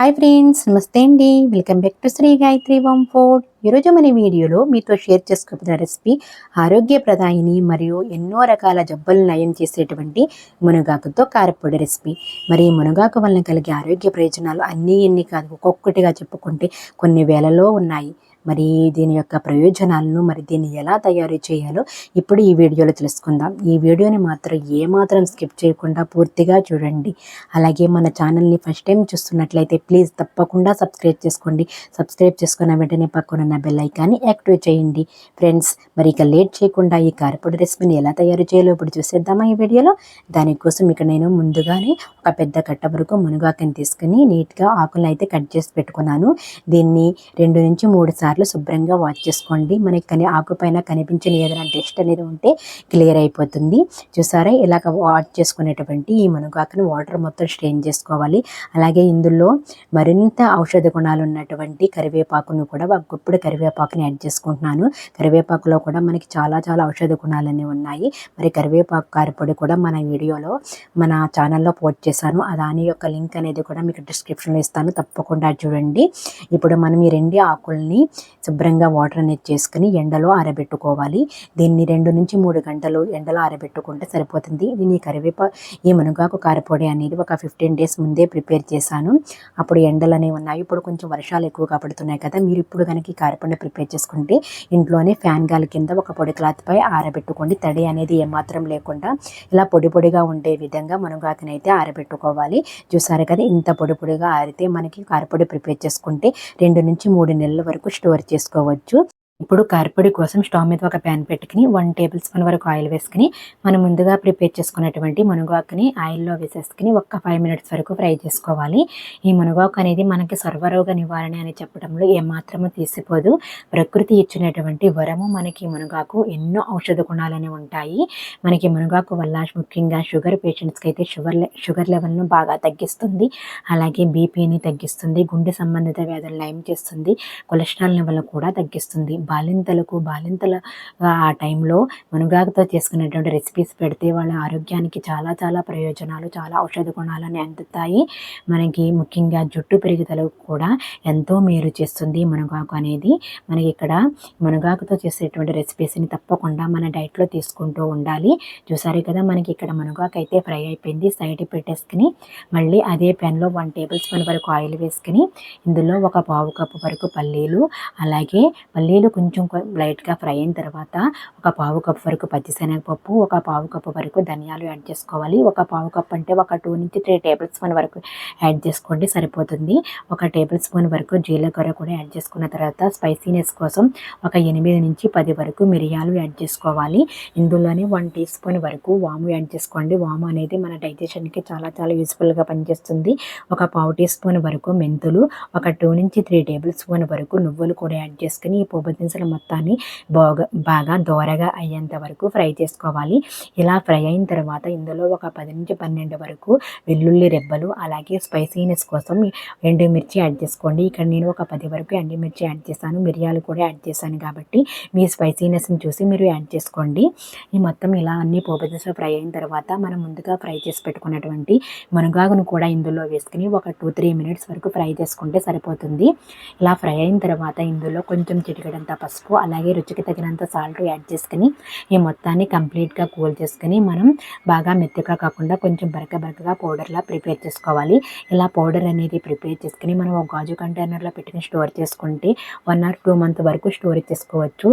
Hi friends నమస్తే అండి. Welcome back to Sri Gayatri one ford ఈరోజు మన వీడియోలో మీతో షేర్ చేసుకున్న రెసిపీ ఆరోగ్యప్రదాయిని మరియు ఎన్నో రకాల జబ్బులు నయం చేసేటువంటి మునగాకుతో కారపొడి రెసిపీ. మరి మునగాకు వలన కలిగే ఆరోగ్య ప్రయోజనాలు అన్నీ ఎన్ని కాదు ఒక్కొక్కటిగా చెప్పుకుంటే కొన్ని వేలలో ఉన్నాయి. మరి దీని యొక్క ప్రయోజనాలను మరి దీన్ని ఎలా తయారు చేయాలో ఇప్పుడు ఈ వీడియోలో తెలుసుకుందాం. ఈ వీడియోని మాత్రం ఏమాత్రం స్కిప్ చేయకుండా పూర్తిగా చూడండి. అలాగే మన ఛానల్ని ఫస్ట్ టైం చూస్తున్నట్లయితే ప్లీజ్ తప్పకుండా సబ్స్క్రైబ్ చేసుకోండి. సబ్స్క్రైబ్ చేసుకున్న వెంటనే పక్కన బెల్ ఐకాన్ని యాక్టివేట్ చేయండి. ఫ్రెండ్స్ మరి ఇక లేట్ చేయకుండా ఈ కార్పొడి రెసిపీని ఎలా తయారు చేయాలో ఇప్పుడు చూసేద్దామా ఈ వీడియోలో. దానికోసం ఇక నేను ముందుగానే ఒక పెద్ద కట్ట వరకు మునగాకని తీసుకుని నీట్గా ఆకులను అయితే కట్ చేసి పెట్టుకున్నాను. దీన్ని రెండు నుంచి మూడు సార్లు సార్లు శుభ్రంగా వాష్ చేసుకోండి. మనకి కని ఆకుపైన కనిపించని ఏదైనా డస్ట్ అనేది ఉంటే క్లియర్ అయిపోతుంది. చూసారా? ఇలాగ వాష్ చేసుకునేటువంటి ఈ మునగాకుని వాటర్ మొత్తం స్ట్రెయిన్ చేసుకోవాలి. అలాగే ఇందులో మరింత ఔషధ గుణాలు ఉన్నటువంటి కరివేపాకును కూడా ఒక గుప్పుడు కరివేపాకుని యాడ్ చేసుకుంటున్నాను. కరివేపాకులో కూడా మనకి చాలా చాలా ఔషధ గుణాలు అనేవి ఉన్నాయి. మరి కరివేపాకు కారపొడి కూడా మన వీడియోలో మన ఛానల్లో పోస్ట్ చేశాను. దాని యొక్క లింక్ అనేది కూడా మీకు డిస్క్రిప్షన్లో ఇస్తాను. తప్పకుండా చూడండి. ఇప్పుడు మనం ఈ రెండు ఆకుల్ని శుభ్రంగా వాటర్ అనేది చేసుకుని ఎండలో ఆరబెట్టుకోవాలి. దీన్ని రెండు నుంచి మూడు గంటలు ఎండలో ఆరబెట్టుకుంటే సరిపోతుంది. దీని కరివేపా ఈ మునగాకు కారపొడి అనేది ఒక ఫిఫ్టీన్ డేస్ ముందే ప్రిపేర్ చేశాను. అప్పుడు ఎండలు అనేవి ఉన్నాయి. ఇప్పుడు కొంచెం వర్షాలు ఎక్కువగా పడుతున్నాయి కదా మీరు ఇప్పుడు కనుక ఈ కారపొడి ప్రిపేర్ చేసుకుంటే ఇంట్లోనే ఫ్యాన్ గాలి కింద ఒక పొడి క్లాత్పై ఆరబెట్టుకోండి. తడి అనేది ఏమాత్రం లేకుండా ఇలా పొడి పొడిగా ఉండే విధంగా మునగాకుని అయితే ఆరబెట్టుకోవాలి. చూసారు కదా ఇంత పొడి పొడిగా ఆరితే మనకి కారపొడి ప్రిపేర్ చేసుకుంటే రెండు నుంచి మూడు నెలల వరకు స్టోర్ స్టోర్ చేసుకోవచ్చు ఇప్పుడు కారపొడి కోసం స్టవ్ మీద ఒక ప్యాన్ పెట్టుకుని వన్ టేబుల్ స్పూన్ వరకు ఆయిల్ వేసుకుని మనం ముందుగా ప్రిపేర్ చేసుకున్నటువంటి మునగాకుని ఆయిల్లో వేసేసుకుని ఒక్క ఫైవ్ మినిట్స్ వరకు ఫ్రై చేసుకోవాలి. ఈ మునగాకు అనేది మనకి సర్వరోగ నివారణ అని చెప్పడంలో ఏమాత్రము తీసిపోదు. ప్రకృతి ఇచ్చినటువంటి వరము మనకి మునగాకు ఎన్నో ఔషధ గుణాలని ఉంటాయి. మనకి మునగాకు వల్ల ముఖ్యంగా షుగర్ పేషెంట్స్కి అయితే షుగర్ షుగర్ లెవెల్ను బాగా తగ్గిస్తుంది. అలాగే బీపీని తగ్గిస్తుంది. గుండె సంబంధిత వ్యాధులు లైమ్ చేస్తుంది. కొలెస్ట్రాల్ లెవెల్ కూడా తగ్గిస్తుంది. బాలింతలకు బాలింతల ఆ టైంలో మునగాకుతో చేసుకునేటువంటి రెసిపీస్ పెడితే వాళ్ళ ఆరోగ్యానికి చాలా చాలా ప్రయోజనాలు చాలా ఔషధ గుణాలని అందుతాయి. మనకి ముఖ్యంగా జుట్టు పెరుగుదలకు కూడా ఎంతో మేలు చేస్తుంది మునగాకు అనేది. మనకి ఇక్కడ మునగాకుతో చేసేటువంటి రెసిపీస్ని తప్పకుండా మన డైట్లో తీసుకుంటూ ఉండాలి. చూసారు కదా మనకి ఇక్కడ మునగాకు అయితే ఫ్రై అయిపోయింది. సైడ్ పెట్టేసుకుని మళ్ళీ అదే పెన్లో వన్ టేబుల్ స్పూన్ వరకు ఆయిల్ వేసుకుని ఇందులో ఒక పావు కప్పు వరకు పల్లీలు అలాగే పల్లీలు కొంచెం లైట్గా ఫ్రై అయిన తర్వాత ఒక పావు కప్పు వరకు పచ్చిశనగపప్పు ఒక పావు కప్పు వరకు ధనియాలు యాడ్ చేసుకోవాలి. ఒక పావు కప్పు అంటే ఒక టూ నుంచి త్రీ టేబుల్ స్పూన్ వరకు యాడ్ చేసుకోండి సరిపోతుంది. ఒక టేబుల్ స్పూన్ వరకు జీలకర్ర కూడా యాడ్ చేసుకున్న తర్వాత స్పైసీనెస్ కోసం ఒక ఎనిమిది నుంచి పది వరకు మిరియాలు యాడ్ చేసుకోవాలి. ఇందులోనే వన్ టీ స్పూన్ వరకు వాము యాడ్ చేసుకోండి. వాము అనేది మన డైజెషన్కి చాలా చాలా యూస్ఫుల్గా పనిచేస్తుంది. ఒక పావు టీ స్పూన్ వరకు మెంతులు ఒక టూ నుంచి త్రీ టేబుల్ స్పూన్ వరకు నువ్వులు కూడా యాడ్ చేసుకుని ఈ పోపు దినుసులు మొత్తాన్ని బాగా బాగా దోరగా అయ్యేంత వరకు ఫ్రై చేసుకోవాలి. ఇలా ఫ్రై అయిన తర్వాత ఇందులో ఒక పది నుంచి పన్నెండు వరకు వెల్లుల్లి రెబ్బలు అలాగే స్పైసీనెస్ కోసం ఎండుమిర్చి యాడ్ చేసుకోండి. ఇక్కడ నేను ఒక పది వరకు ఎండుమిర్చి యాడ్ చేశాను. మిరియాలు కూడా యాడ్ చేశాను కాబట్టి మీ స్పైసీనెస్ని చూసి మీరు యాడ్ చేసుకోండి. ఈ మొత్తం ఇలా అన్ని పోపదిశలో ఫ్రై అయిన తర్వాత మనం ముందుగా ఫ్రై చేసి పెట్టుకున్నటువంటి మునగాకును కూడా ఇందులో వేసుకుని ఒక టూ త్రీ మినిట్స్ వరకు ఫ్రై చేసుకుంటే సరిపోతుంది. ఇలా ఫ్రై అయిన తర్వాత ఇందులో కొంచెం చిటికడంత పసుపు అలాగే రుచికి తగినంత సాల్ట్ యాడ్ చేసుకుని ఈ మొత్తాన్ని కంప్లీట్గా కూల్ చేసుకుని మనం బాగా మెత్తగా కాకుండా కొంచెం బరక బరకగా పౌడర్లా ప్రిపేర్ చేసుకోవాలి. ఇలా పౌడర్ అనేది ప్రిపేర్ చేసుకుని మనం ఒక గాజు కంటైనర్లో పెట్టుకుని స్టోర్ చేసుకుంటే వన్ ఆర్ టూ మంత్ వరకు స్టోర్ చేసుకోవచ్చు.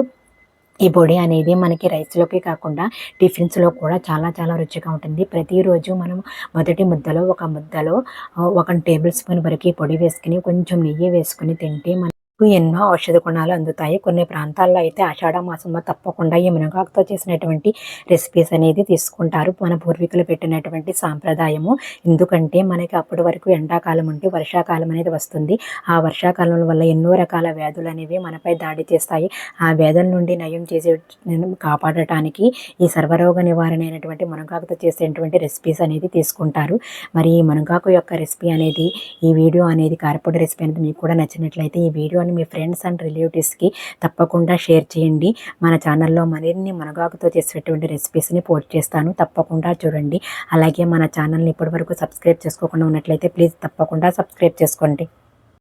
ఈ పొడి అనేది మనకి రైస్లోకి కాకుండా టిఫిన్స్లో కూడా చాలా చాలా రుచిగా ఉంటుంది. ప్రతిరోజు మనం మొదటి ముద్దలో ఒక ముద్దలో ఒక టేబుల్ స్పూన్ వరకు పొడి వేసుకుని కొంచెం నెయ్యి వేసుకుని తింటే మన ఎన్నో ఔషధ గుణాలు అందుతాయి. కొన్ని ప్రాంతాల్లో అయితే ఆషాఢ మాసంలో తప్పకుండా ఈ మునగాకుతో చేసినటువంటి రెసిపీస్ అనేది తీసుకుంటారు. మన పూర్వీకులు పెట్టినటువంటి సాంప్రదాయము. ఎందుకంటే మనకి అప్పటి వరకు ఎండాకాలం ఉంటే వర్షాకాలం అనేది వస్తుంది. ఆ వర్షాకాలం వల్ల ఎన్నో రకాల వ్యాధులు అనేవి మనపై దాడి చేస్తాయి. ఆ వ్యాధుల నుండి నయం చేసే కాపాడటానికి ఈ సర్వరోగ నివారణ అయినటువంటి మునగాకుతో చేసేటువంటి రెసిపీస్ అనేది తీసుకుంటారు. మరి ఈ మునగాకు యొక్క రెసిపీ అనేది ఈ వీడియో అనేది కారపొడి రెసిపీ అనేది మీకు కూడా నచ్చినట్లయితే ఈ వీడియో వీడియోని మీ ఫ్రెండ్స్ అండ్ రిలేటివ్స్కి తప్పకుండా షేర్ చేయండి. మన ఛానల్లో మరిన్ని మనగాకుతో చేసేటువంటి రెసిపీస్ని పోస్ట్ చేస్తాను. తప్పకుండా చూడండి. అలాగే మన ఛానల్ని ఇప్పటివరకు సబ్స్క్రైబ్ చేసుకోకుండా ఉన్నట్లయితే ప్లీజ్ తప్పకుండా సబ్స్క్రైబ్ చేసుకోండి.